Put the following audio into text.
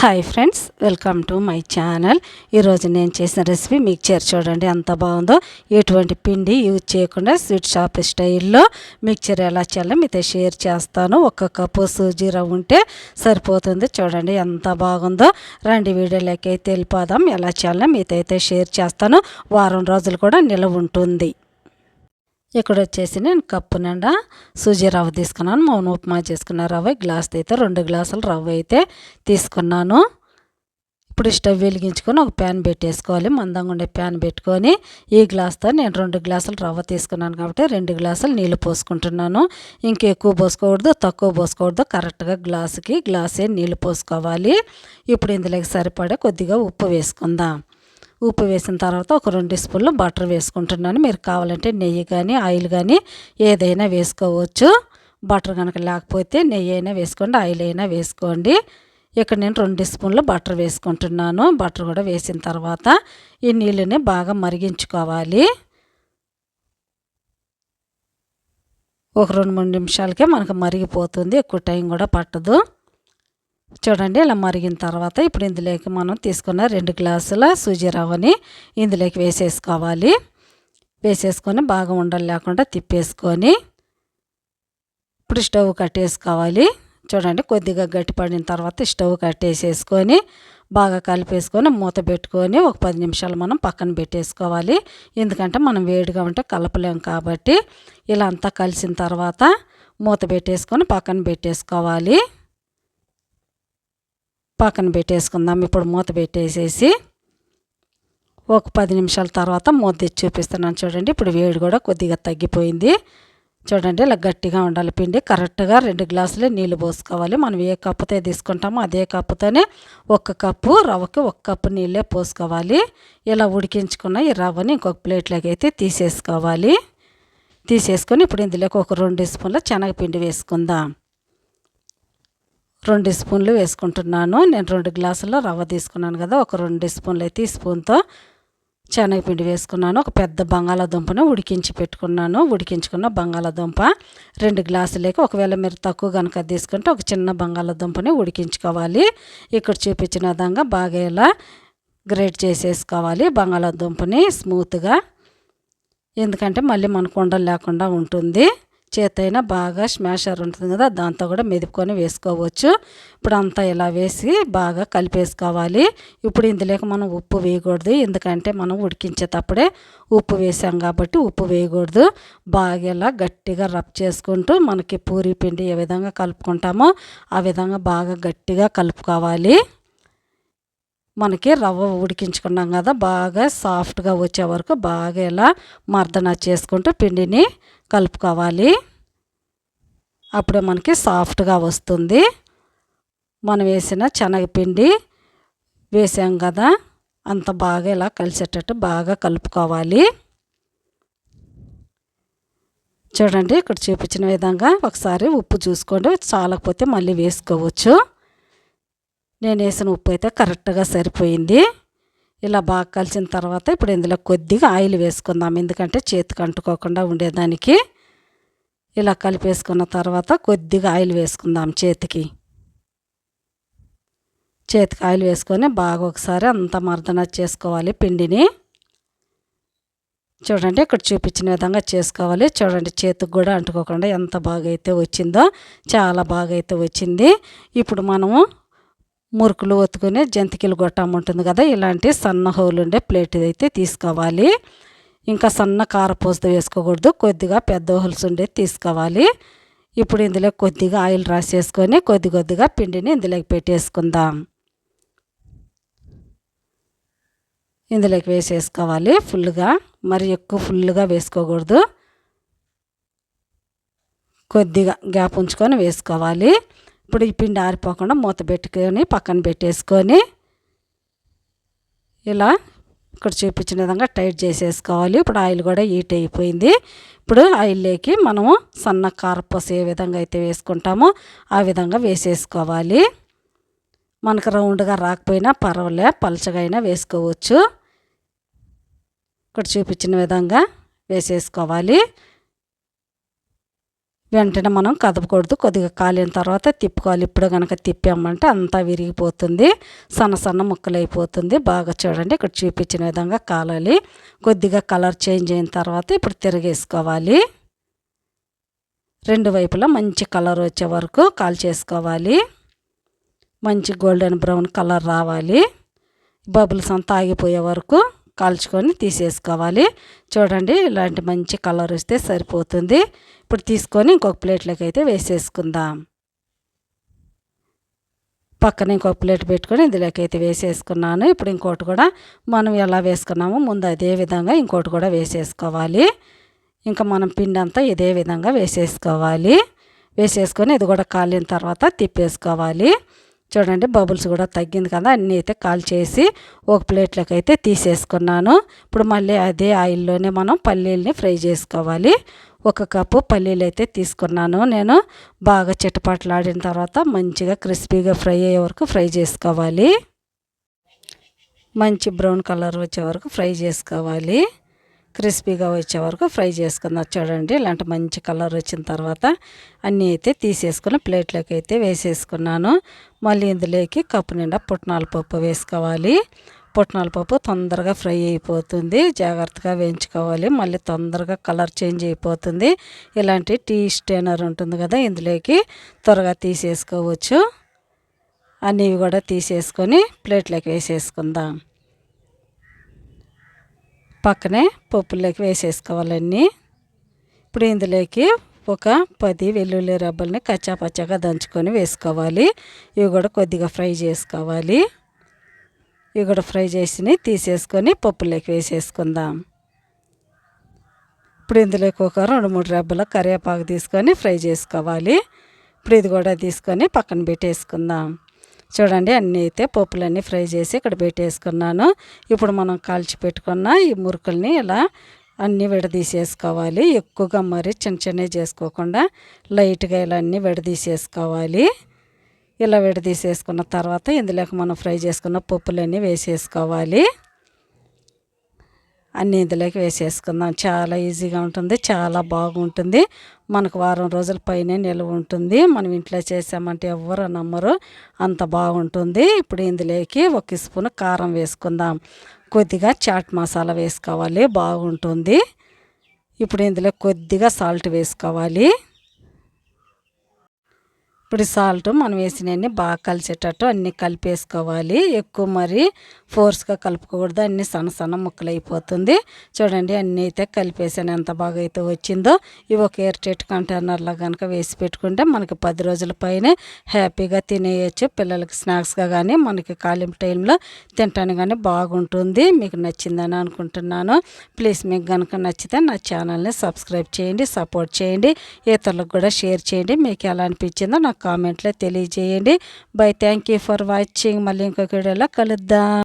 Hi friends welcome to my channel ఈరోజు నేను చేసిన రెసిపీ మీకు చూడండి ఎంత బాగుందో. ఎటువంటి పిండి యూజ్ చేయకుండా స్వీట్ షాప్ స్టైల్లో మిక్చర్ ఎలా చేయాలో మీతో షేర్ చేస్తాను. ఒక కప్పు సూజీ రవ్వ ఉంటే సరిపోతుంది. చూడండి ఎంత బాగుందో. రండి వీడియోలోకి అయితే వెళ్ళిపోదాం. ఎలా చేయాలో మీతో అయితే షేర్ చేస్తాను. వారం రోజులు కూడా నిలవ ఉంటుంది. ఇక్కడ వచ్చేసి నేను కప్పు నిండా సూజీ రవ్వ తీసుకున్నాను. మౌన ఉప్మా చేసుకున్న రవ్వ గ్లాస్ అయితే రెండు గ్లాసులు రవ్వ అయితే తీసుకున్నాను. ఇప్పుడు స్టవ్ వెలిగించుకొని ఒక ప్యాన్ పెట్టేసుకోవాలి. మందంగా ఉండే ప్యాన్ పెట్టుకొని ఈ గ్లాస్తో నేను రెండు గ్లాసులు రవ్వ తీసుకున్నాను కాబట్టి రెండు గ్లాసులు నీళ్ళు పోసుకుంటున్నాను. ఇంకెక్కువ పోసుకోకూడదు తక్కువ పోసుకోకూడదు. కరెక్ట్గా గ్లాసుకి గ్లాసే నీళ్ళు పోసుకోవాలి. ఇప్పుడు ఇందులోకి సరిపడే కొద్దిగా ఉప్పు వేసుకుందాం. ఉప్పు వేసిన తర్వాత ఒక రెండు స్పూన్లు బటర్ వేసుకుంటున్నాను. మీరు కావాలంటే నెయ్యి కానీ ఆయిల్ కానీ ఏదైనా వేసుకోవచ్చు. బటర్ కనుక లేకపోతే నెయ్యి అయినా వేసుకోండి ఆయిల్ అయినా వేసుకోండి. ఇక్కడ నేను రెండు స్పూన్లు బటర్ వేసుకుంటున్నాను. బటర్ కూడా వేసిన తర్వాత ఈ నీళ్ళని బాగా మరిగించుకోవాలి. ఒక రెండు మూడు నిమిషాలకే మనకు మరిగిపోతుంది. ఎక్కువ టైం కూడా పట్టదు. చూడండి ఇలా మరిగిన తర్వాత ఇప్పుడు ఇందులోకి మనం తీసుకున్న రెండు గ్లాసుల సూజీ రవ్వని ఇందులోకి వేసేసుకోవాలి. వేసేసుకొని బాగా ఉండలు లేకుండా తిప్పేసుకొని ఇప్పుడు స్టవ్ కట్టేసుకోవాలి. చూడండి కొద్దిగా గట్టిపడిన తర్వాత స్టవ్ కట్టేసేసుకొని బాగా కలిపేసుకొని మూత పెట్టుకొని ఒక పది నిమిషాలు మనం పక్కన పెట్టేసుకోవాలి. ఎందుకంటే మనం వేడిగా ఉంటే కలపలేం కాబట్టి ఇలా అంతా కలిసిన తర్వాత మూత పెట్టేసుకొని పక్కన పెట్టేసుకోవాలి. పక్కన పెట్టేసుకుందాం. ఇప్పుడు మూత పెట్టేసేసి ఒక పది నిమిషాల తర్వాత మూత తెచ్చి చూపిస్తున్నాను చూడండి. ఇప్పుడు వేడి కూడా కొద్దిగా తగ్గిపోయింది. చూడండి ఇలా గట్టిగా ఉండాలి. పిండి కరెక్ట్గా రెండు గ్లాసులే నీళ్ళు పోసుకోవాలి. మనం ఏ కప్పుతో తీసుకుంటామో అదే కప్పుతోనే ఒక్క కప్పు రవ్వకి ఒక కప్పు నీళ్ళే పోసుకోవాలి. ఇలా ఉడికించుకున్న ఈ రవ్వని ఇంకొక ప్లేట్లోకి అయితే తీసేసుకోవాలి. తీసేసుకొని ఇప్పుడు ఇందులోకి ఒక రెండు స్పూన్ల శనగపిండి వేసుకుందాం. రెండు స్పూన్లు వేసుకుంటున్నాను. నేను రెండు గ్లాసుల రవ్వ తీసుకున్నాను కదా ఒక రెండు స్పూన్లు అయితే ఈ స్పూన్తో శనగపిండి వేసుకున్నాను. ఒక పెద్ద బంగాళాదుంపను ఉడికించి పెట్టుకున్నాను. ఉడికించుకున్న బంగాళాదుంప రెండు గ్లాసులకి ఒకవేళ మీరు తక్కువ కనుక తీసుకుంటే ఒక చిన్న బంగాళాదుంపని ఉడికించుకోవాలి. ఇక్కడ చూపించిన విధంగా బాగా ఇలా గ్రేట్ చేసేసుకోవాలి బంగాళాదుంపని స్మూత్గా. ఎందుకంటే మళ్ళీ మనకు ఉండలు లేకుండా ఉంటుంది. చేతైనా బాగా స్మాషర్ ఉంటుంది కదా దాంతో కూడా మెదుపుకొని వేసుకోవచ్చు. ఇప్పుడు అంతా ఇలా వేసి బాగా కలిపేసుకోవాలి. ఇప్పుడు ఇందులోకి మనం ఉప్పు వేయకూడదు ఎందుకంటే మనం ఉడికించేటప్పుడే ఉప్పు వేసాం కాబట్టి ఉప్పు వేయకూడదు. బాగా ఇలా గట్టిగా రబ్ చేసుకుంటూ మనకి పూరి పిండి ఏ విధంగా కలుపుకుంటామో ఆ విధంగా బాగా గట్టిగా కలుపుకోవాలి. మనకి రవ్వ ఉడికించుకున్నాం కదా బాగా సాఫ్ట్గా వచ్చే వరకు బాగా ఇలా మర్దన చేసుకుంటూ పిండిని కలుపుకోవాలి. అప్పుడే మనకి సాఫ్ట్గా వస్తుంది. మనం వేసిన శనగపిండి వేసాం కదా అంత బాగా ఇలా కలిసేటట్టు బాగా కలుపుకోవాలి. చూడండి ఇక్కడ చూపించిన విధంగా ఒకసారి ఉప్పు చూసుకోండి చాలకపోతే మళ్ళీ వేసుకోవచ్చు. నేను వేసిన ఉప్పు అయితే కరెక్ట్గా సరిపోయింది. ఇలా బాగా కలిసిన తర్వాత ఇప్పుడు ఇందులో కొద్దిగా ఆయిల్ వేసుకుందాం. ఎందుకంటే చేతికి అంటుకోకుండా ఉండేదానికి. ఇలా కలిపేసుకున్న తర్వాత కొద్దిగా ఆయిల్ వేసుకుందాం చేతికి. చేతికి ఆయిల్ వేసుకొని బాగా ఒకసారి అంత మర్దన చేసుకోవాలి పిండిని. చూడండి ఇక్కడ చూపించిన విధంగా చేసుకోవాలి. చూడండి చేతికి కూడా అంటుకోకుండా ఎంత బాగా అయితే వచ్చిందో చాలా బాగా అయితే వచ్చింది. ఇప్పుడు మనము మురుకులు ఒత్తుకునే జంతికలు గొట్టం ఉంటుంది కదా ఇలాంటి సన్న హోలు ఉండే ప్లేట్ అయితే తీసుకోవాలి. ఇంకా సన్న కారపూసతో వేసుకోకూడదు కొద్దిగా పెద్ద హోల్స్ ఉండేది తీసుకోవాలి. ఇప్పుడు ఇందులో కొద్దిగా ఆయిల్ రాసేసుకొని కొద్ది కొద్దిగా పిండిని ఇందులోకి పెట్టేసుకుందాం. ఇందులోకి వేసేసుకోవాలి ఫుల్గా మరి ఎక్కువ ఫుల్గా వేసుకోకూడదు. కొద్దిగా గ్యాప్ ఉంచుకొని వేసుకోవాలి. ఇప్పుడు ఈ పిండి ఆరిపోకుండా మూత పెట్టుకొని పక్కన పెట్టేసుకొని ఇలా ఇక్కడ చూపించిన విధంగా టైట్ చేసేసుకోవాలి. ఇప్పుడు ఆయిల్ కూడా హీట్ అయిపోయింది. ఇప్పుడు ఆయిల్లోకి మనము సన్న కారపూస ఏ విధంగా అయితే వేసుకుంటామో. ఆ విధంగా వేసేసుకోవాలి. మనకు రౌండ్గా రాకపోయినా పర్వాలే పలచగా అయినా వేసుకోవచ్చు. ఇక్కడ చూపించిన విధంగా వేసేసుకోవాలి. వెంటనే మనం కదపకూడదు. కొద్దిగా కాలిన తర్వాత తిప్పుకోవాలి. ఇప్పుడు కనుక తిప్పామంటే అంతా విరిగిపోతుంది. సన్న సన్న ముక్కలు అయిపోతుంది బాగా చూడండి. ఇక్కడ చూపించిన విధంగా కాలాలి. కొద్దిగా కలర్ చేంజ్ అయిన తర్వాత ఇప్పుడు తిరగేసుకోవాలి. రెండు వైపులా మంచి కలర్ వచ్చే వరకు కాల్ చేసుకోవాలి మంచి గోల్డెన్ బ్రౌన్ కలర్ రావాలి. బబుల్స్ అంతా ఆగిపోయే వరకు కాల్చుకొని తీసేసుకోవాలి. చూడండి ఇలాంటి మంచి కలర్ వస్తే సరిపోతుంది. ఇప్పుడు తీసుకొని ఇంకొక ప్లేట్లోకి అయితే వేసేసుకుందాం. పక్కన ఇంకొక ప్లేట్ పెట్టుకొని ఇందులోకి అయితే వేసేసుకున్నాను. ఇప్పుడు ఇంకోటి కూడా మనం ఎలా వేసుకున్నామో ముందు అదే విధంగా ఇంకోటి కూడా వేసేసుకోవాలి. ఇంకా మనం పిండి అంతా ఇదే విధంగా వేసేసుకోవాలి. వేసేసుకొని ఇది కూడా కాలిన తర్వాత తిప్పేసుకోవాలి. చూడండి బబుల్స్ కూడా తగ్గింది కదా అన్నీ అయితే కాల్ చేసి ఒక ప్లేట్లోకి అయితే తీసేసుకున్నాను. ఇప్పుడు మళ్ళీ అదే ఆయిల్లోనే మనం పల్లీల్ని ఫ్రై చేసుకోవాలి. ఒక కప్పు పల్లీలు అయితే తీసుకున్నాను నేను. బాగా చిటపట్లాడిన తర్వాత మంచిగా క్రిస్పీగా ఫ్రై అయ్యే వరకు ఫ్రై చేసుకోవాలి. మంచి బ్రౌన్ కలర్ వచ్చే వరకు ఫ్రై చేసుకోవాలి. క్రిస్పీగా వచ్చే వరకు ఫ్రై చేసుకుందాం చూడండి ఇలాంటి మంచి కలర్ వచ్చిన తర్వాత అన్నీ అయితే తీసేసుకుని ప్లేట్లోకి అయితే వేసేసుకున్నాను. మళ్ళీ ఇందులోకి కప్పు నిండా పుట్నాల పప్పు వేసుకోవాలి. పుట్నాల పప్పు తొందరగా ఫ్రై అయిపోతుంది జాగ్రత్తగా వేయించుకోవాలి. మళ్ళీ తొందరగా కలర్ చేంజ్ అయిపోతుంది. ఇలాంటి టీ స్టేనర్ ఉంటుంది కదా ఇందులోకి త్వరగా తీసేసుకోవచ్చు. అన్నీ కూడా తీసేసుకొని ప్లేట్లోకి వేసేసుకుందాం. పక్కనే పప్పులోకి వేసేసుకోవాలన్నీ ఇప్పుడు ఇందులోకి ఒక పది వెల్లుల్లి రబ్బల్ని కచ్చాపచ్చాగా దంచుకొని వేసుకోవాలి. ఇవి కూడా కొద్దిగా ఫ్రై చేసుకోవాలి. ఇవి కూడా ఫ్రై చేసి తీసేసుకొని పప్పులోకి వేసేసుకుందాం. ఇప్పుడు ఇందులోకి ఒక రెండు మూడు రెబ్బల కరివేపాకు తీసుకొని ఫ్రై చేసుకోవాలి. ఇప్పుడు ఇది కూడా తీసుకొని పక్కన పెట్టేసుకుందాం. చూడండి అన్నీ అయితే పప్పులన్నీ ఫ్రై చేసి ఇక్కడ పెట్టేసుకున్నాను. ఇప్పుడు మనం కాల్చి పెట్టుకున్న ఈ మురుకుల్ని ఇలా అన్నీ విడదీసేసుకోవాలి. ఎక్కువగా మరి చిన్న చిన్నవి చేసుకోకుండా లైట్గా ఇలా అన్నీ విడదీసేసుకోవాలి. ఇలా విడదీసేసుకున్న తర్వాత ఇందులోకి మనం ఫ్రై చేసుకున్న పప్పులన్నీ వేసేసుకోవాలి. అన్నీ ఇందులోకి వేసేసుకుందాం. చాలా ఈజీగా ఉంటుంది చాలా బాగుంటుంది. మనకు వారం రోజుల పైనే నిల్వ ఉంటుంది. మనం ఇంట్లో చేసామంటే ఎవ్వరు నమ్మరు. అంత బాగుంటుంది. ఇప్పుడు ఇందులోకి ఒక స్పూన్ కారం వేసుకుందాం. కొద్దిగా చాట్ మసాలా వేసుకోవాలి బాగుంటుంది. ఇప్పుడు ఇందులో కొద్దిగా సాల్ట్ వేసుకోవాలి. ఇప్పుడు సాల్ట్ మనం వేసినవన్నీ బాగా కలిసేటట్టు అన్నీ కలిపేసుకోవాలి. ఎక్కువ మరి ఫోర్స్గా కలుపుకూడదు అన్ని సన్న సన్న ముక్కలు అయిపోతుంది. చూడండి అన్నీ అయితే కలిపేసాను. ఎంత బాగా అయితే వచ్చిందో. ఇవి ఒక ఎయిర్టెట్ కంటైనర్లో కనుక వేసి పెట్టుకుంటే మనకి పది రోజుల పైనే హ్యాపీగా తినేయచ్చు. పిల్లలకి స్నాక్స్గా కానీ మనకి ఖాళీ టైంలో తింటాను కానీ బాగుంటుంది. మీకు నచ్చిందని అనుకుంటున్నాను. ప్లీజ్ మీకు కనుక నచ్చితే నా ఛానల్ని సబ్స్క్రైబ్ చేయండి సపోర్ట్ చేయండి. ఇతరులకు కూడా షేర్ చేయండి. మీకు ఎలా అనిపించిందో నాకు కామెంట్లో తెలియజేయండి. Bye thank you for watching మళ్ళీ ఇంకొక వీడియోలో కలుద్దాం.